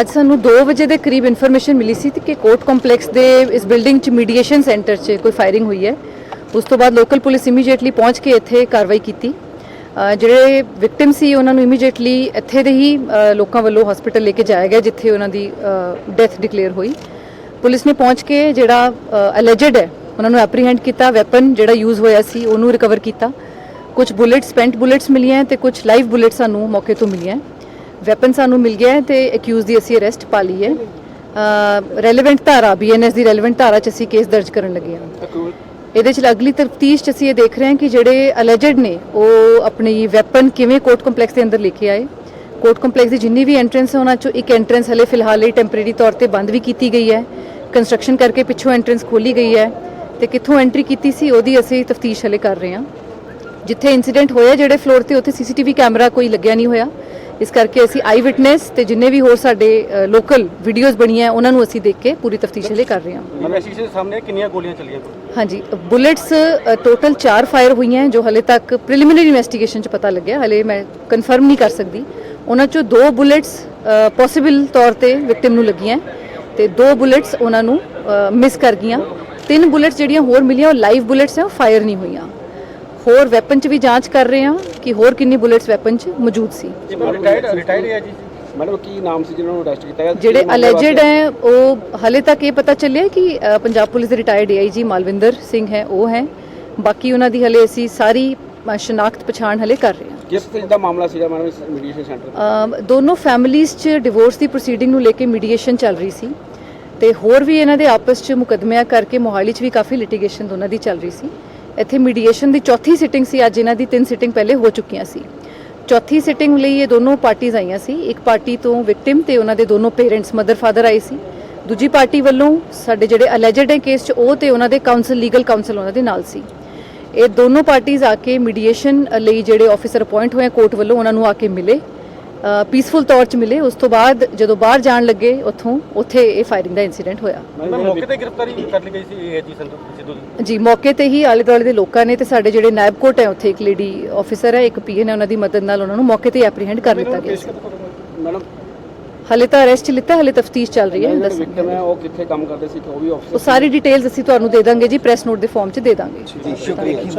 ਅੱਜ ਸਾਨੂੰ 2 ਵਜੇ ਦੇ ਕਰੀਬ ਇਨਫੋਰਮੇਸ਼ਨ ਮਿਲੀ ਸੀ ਕਿ ਕੋਰਟ ਕੰਪਲੈਕਸ ਦੇ ਇਸ ਬਿਲਡਿੰਗ 'ਚ ਮੀਡੀਏਸ਼ਨ ਸੈਂਟਰ 'ਚ ਕੋਈ ਫਾਇਰਿੰਗ ਹੋਈ ਹੈ। ਉਸ ਤੋਂ ਬਾਅਦ ਲੋਕਲ ਪੁਲਿਸ ਇਮੀਡੀਏਟਲੀ ਪਹੁੰਚ ਕੇ ਇੱਥੇ ਕਾਰਵਾਈ ਕੀਤੀ। ਜਿਹੜੇ ਵਿਕਟਿਮ ਸੀ, ਉਹਨਾਂ ਨੂੰ ਇਮੀਡੀਏਟਲੀ ਇੱਥੇ ਦੇ ਹੀ ਲੋਕਾਂ ਵੱਲੋਂ ਹਸਪੀਟਲ ਲੈ ਕੇ ਜਾਇਆ ਗਿਆ, ਜਿੱਥੇ ਉਹਨਾਂ ਦੀ ਡੈਥ ਡਿਕਲੇਅਰ ਹੋਈ। ਪੁਲਿਸ ਨੇ ਪਹੁੰਚ ਕੇ ਜਿਹੜਾ ਅਲੈਜਡ ਹੈ, ਉਹਨਾਂ ਨੂੰ ਐਪਰੀਹੈਂਡ ਕੀਤਾ ਵੈਪਨ ਜਿਹੜਾ ਯੂਜ਼ ਹੋਇਆ ਸੀ, ਉਹਨੂੰ ਰਿਕਵਰ ਕੀਤਾ। ਕੁਝ ਬੁਲੇਟਸ ਪੈਂਟ ਬੁਲੇਟਸ ਮਿਲੀਆਂ ਤੇ ਕੁਝ ਲਾਈਵ ਬੁਲੇਟਸ ਸਾਨੂੰ ਮੌਕੇ ਤੋਂ ਮਿਲੀਆਂ ਵੈਪਨ ਸਾਨੂੰ ਮਿਲ ਗਿਆ ਹੈ ਤੇ ਅਕਿਊਜ਼ ਦੀ ਅਸੀਂ ਅਰੈਸਟ ਪਾ ਲਈ ਹੈ। ਰੈਲੇਵੈਂਟ ਧਾਰਾ ਬੀਐਨਐਸ ਦੀ ਰੈਲੇਵੈਂਟ ਧਾਰਾ 'ਚ ਅਸੀਂ ਕੇਸ ਦਰਜ ਕਰਨ ਲੱਗੇ ਹਾਂ। ਇਹਦੇ 'ਚ ਅਗਲੀ ਤਫਤੀਸ਼ 'ਚ ਅਸੀਂ ਇਹ ਦੇਖ ਰਹੇ ਹਾਂ ਕਿ ਜਿਹੜੇ ਅਲੈਜਡ ਨੇ, ਉਹ ਆਪਣੀ ਵੈਪਨ ਕਿਵੇਂ ਕੋਰਟ ਕੰਪਲੈਕਸ ਦੇ ਅੰਦਰ ਲੈ ਕੇ ਆਏ। ਕੋਰਟ ਕੰਪਲੈਕਸ ਦੀ ਜਿੰਨੀ ਵੀ ਐਂਟਰੈਂਸ ਹੈ, ਉਹਨਾਂ 'ਚੋਂ ਇੱਕ ਐਂਟਰੈਂਸ ਹਲੇ ਫਿਲਹਾਲ ਲਈ ਟੈਂਪਰੇਰੀ ਤੌਰ ਤੇ ਬੰਦ ਵੀ ਕੀਤੀ ਗਈ ਹੈ। ਕੰਸਟਰਕਸ਼ਨ ਕਰਕੇ ਪਿੱਛੋਂ ਐਂਟਰੈਂਸ ਖੋਲੀ ਗਈ ਹੈ ਤੇ ਕਿੱਥੋਂ ਐਂਟਰੀ ਕੀਤੀ ਸੀ, ਉਹਦੀ ਅਸੀਂ ਤਫਤੀਸ਼ ਹਲੇ ਕਰ ਰਹੇ ਹਾਂ। ਜਿੱਥੇ ਇਨਸੀਡੈਂਟ ਹੋਇਆ, ਜਿਹੜੇ ਫਲੋਰ ਤੇ, ਉੱਥੇ ਸੀਸੀਟੀਵੀ ਕੈਮਰਾ ਕੋਈ ਲੱਗਿਆ ਨਹੀਂ ਹੋਇਆ। ਇਸ ਕਰਕੇ ਅਸੀਂ ਆਈ ਵਿਟਨੈਸ ਤੇ ਜਿੰਨੇ ਵੀ ਹੋਰ ਸਾਡੇ ਲੋਕਲ ਵੀਡੀਓਜ਼ ਬਣੀਆਂ ਉਹਨਾਂ ਨੂੰ ਅਸੀਂ ਦੇਖ ਕੇ ਪੂਰੀ ਤਫਤੀਸ਼ ਹਲੇ ਕਰ ਰਹੇ ਹਾਂ। ਇਨਵੈਸਟੀਗੇਸ਼ਨ ਸਾਹਮਣੇ ਕਿੰਨੀਆਂ ਗੋਲੀਆਂ ਚੱਲੀਆਂ? ਹਾਂਜੀ ਬੁਲੇਟਸ ਟੋਟਲ 4 ਫਾਇਰ ਹੋਈਆਂ ਜੋ ਹਲੇ ਤੱਕ ਪ੍ਰੀਲਿਮਿਨਰੀ ਇਨਵੈਸਟੀਗੇਸ਼ਨ ਚ ਪਤਾ ਲੱਗਿਆ ਹਲੇ ਮੈਂ ਕਨਫਰਮ ਨਹੀਂ ਕਰ ਸਕਦੀ। ਉਹਨਾਂ ਚੋਂ ਦੋ ਬੁਲੇਟਸ ਪੋਸੀਬਲ ਤੌਰ ਤੇ ਵਿਕਟਿਮ ਨੂੰ ਲੱਗੀਆਂ ਤੇ ਦੋ ਬੁਲੇਟਸ ਉਹਨਾਂ ਨੂੰ ਮਿਸ ਕਰ ਗਈਆਂ। ਤਿੰਨ ਬੁਲੇਟਸ ਜਿਹੜੀਆਂ ਹੋਰ ਮਿਲੀਆਂ ਉਹ ਲਾਈਵ ਬੁਲੇਟਸ ਹੈ ਉਹ ਫਾਇਰ ਨਹੀਂ ਹੋਈਆਂ। ਹੋਰ ਵੈਪਨ ਚ ਵੀ ਜਾਂਚ ਕਰ ਰਹੇ ਹਾਂ ਕਿ ਹੋਰ ਕਿੰਨੀ ਬੁਲੇਟਸ ਵੈਪਨ ਚ ਮੌਜੂਦ ਸੀ। ਰਿਟਾਇਰਡ ਰਿਟਾਇਰਡ ਹੈ ਜੀ। ਮੈਡਮ ਕੀ ਨਾਮ ਸੀ ਜਿਹਨਾਂ ਨੂੰ ਅਰੈਸਟ ਕੀਤਾ ਗਿਆ? ਜਿਹੜੇ ਅਲੈਜਡ ਹੈ ਉਹ ਹਲੇ ਤੱਕ ਇਹ ਪਤਾ ਚੱਲਿਆ ਕਿ ਪੰਜਾਬ ਪੁਲਿਸ ਦੇ ਰਿਟਾਇਰਡ ਏਆਈਜੀ ਮਾਲਵਿੰਦਰ ਸਿੰਘ ਹੈ ਉਹ ਹੈ। ਬਾਕੀ ਉਹਨਾਂ ਦੀ ਹਲੇ ਅਸੀਂ ਸਾਰੀ ਸ਼ਨਾਖਤ ਪਛਾਣ ਹਲੇ ਕਰ ਰਹੇ ਹਾਂ। ਕਿਸ ਚੀਜ਼ ਦਾ ਮਾਮਲਾ ਸੀਗਾ ਮੈਡਮ ਮੀਡੀਏਸ਼ਨ ਸੈਂਟਰ ਦੋਨੋਂ ਫੈਮਿਲੀਜ਼ 'ਚ ਡਿਵੋਰਸ ਦੀ ਪ੍ਰੋਸੀਡਿੰਗ ਨੂੰ ਲੈ ਕੇ ਮੀਡੀਏਸ਼ਨ ਚੱਲ ਰਹੀ ਸੀ। ਤੇ ਹੋਰ ਵੀ ਇਹਨਾਂ ਦੇ ਆਪਸ 'ਚ ਮੁਕਦਮਿਆਂ ਕਰਕੇ ਮੋਹਾਲੀ 'ਚ ਵੀ ਕਾਫੀ ਲਿਟੀਗੇਸ਼ਨ ਦੋਨਾਂ ਦੀ ਚੱਲ ਰਹੀ ਸੀ। ਇੱਥੇ ਮੀਡੀਏਸ਼ਨ ਦੀ ਚੌਥੀ ਸਿਟਿੰਗ ਸੀ, ਅੱਜ ਇਹਨਾਂ ਦੀ ਤਿੰਨ ਸਿਟਿੰਗ ਪਹਿਲੇ ਹੋ ਚੁੱਕੀਆਂ ਸੀ। ਚੌਥੀ ਸਿਟਿੰਗ ਲਈ ਇਹ ਦੋਨੋਂ ਪਾਰਟੀਆਂ ਆਈਆਂ ਸੀ, ਇੱਕ ਪਾਰਟੀ ਤੋਂ ਵਿਕਟਿਮ ਤੇ ਉਹਨਾਂ ਦੇ ਦੋਨੋਂ ਪੇਰੈਂਟਸ ਮਦਰ ਫਾਦਰ ਆਏ ਸੀ। ਦੂਜੀ ਪਾਰਟੀ ਵੱਲੋਂ ਸਾਡੇ ਜਿਹੜੇ ਅਲੈਜਡ ਹੈ ਕੇਸ 'ਚ, ਉਹ ਤੇ ਉਹਨਾਂ ਦੇ ਕਾਉਂਸਲ ਲੀਗਲ ਕਾਉਂਸਲ ਉਹਨਾਂ ਦੇ ਨਾਲ ਸੀ। ਇਹ ਦੋਨੋਂ ਪਾਰਟੀਆਂ ਆ ਕੇ ਮੀਡੀਏਸ਼ਨ ਲਈ ਜਿਹੜੇ ਆਫੀਸਰ ਅਪਾਇੰਟ ਹੋਏ ਕੋਰਟ ਵੱਲੋਂ ਉਹਨਾਂ ਨੂੰ ਆ ਕੇ ਮਿਲੇ। ਪੀਸਫੁਲ ਤੌਰ 'ਚ ਮਿਲੇ। ਉਸ ਤੋਂ ਬਾਅਦ ਜਦੋਂ ਬਾਹਰ ਜਾਣ ਲੱਗੇ ਉੱਥੋਂ ਉੱਥੇ ਇਹ ਫਾਇਰਿੰਗ ਦਾ ਇਨਸੀਡੈਂਟ ਹੋਇਆ। ਮੌਕੇ ਤੇ ਗ੍ਰਿਫਤਾਰੀ ਕਰ ਲਈ ਗਈ ਸੀ ਏਜੀ ਸੰਧੂ ਸਿੱਧੂ ਦੀ। ਜੀ ਮੌਕੇ ਤੇ ਹੀ ਆਲੇ ਦੁਆਲੇ ਦੇ ਲੋਕਾਂ ਨੇ ਤੇ ਸਾਡੇ ਜਿਹੜੇ ਨਾਇਬ ਕੋਰਟ ਹੈ ਉੱਥੇ ਇੱਕ ਲੇਡੀ ਆਫੀਸਰ ਹੈ ਇੱਕ ਪੀਐਨ ਹੈ ਉਹਨਾਂ ਦੀ ਮਦਦ ਨਾਲ ਉਹਨਾਂ ਨੂੰ ਮੌਕੇ ਤੇ ਐਪਰੀਹੈਂਡ ਕਰ ਲਿੱਤਾ ਗਿਆ ਸੀ। ਮੈਡਮ ਹਲੇ ਤਾਂ ਅਰੈਸਟ ਲਿੱਤਾ ਹਲੇ ਤਫਤੀਸ਼ ਚੱਲ ਰਹੀ ਹੈ ਹੈ ਉਹ ਕਿੱਥੇ ਕੰਮ ਕਰਦੇ ਸੀ ਕਿ ਉਹ ਵੀ ਉਹ ਆਫਿਸਰ ਸਾਰੀ ਡਿਟੇਲਸ ਅਸੀਂ ਤੁਹਾਨੂੰ ਦੇ ਦਾਂਗੇ ਜੀ ਪ੍ਰੈਸ ਨੋਟ ਦੇ ਫਾਰਮ 'ਚ ਦੇ ਦਾਂਗੇ। ਸ਼ੁਕਰੀਆ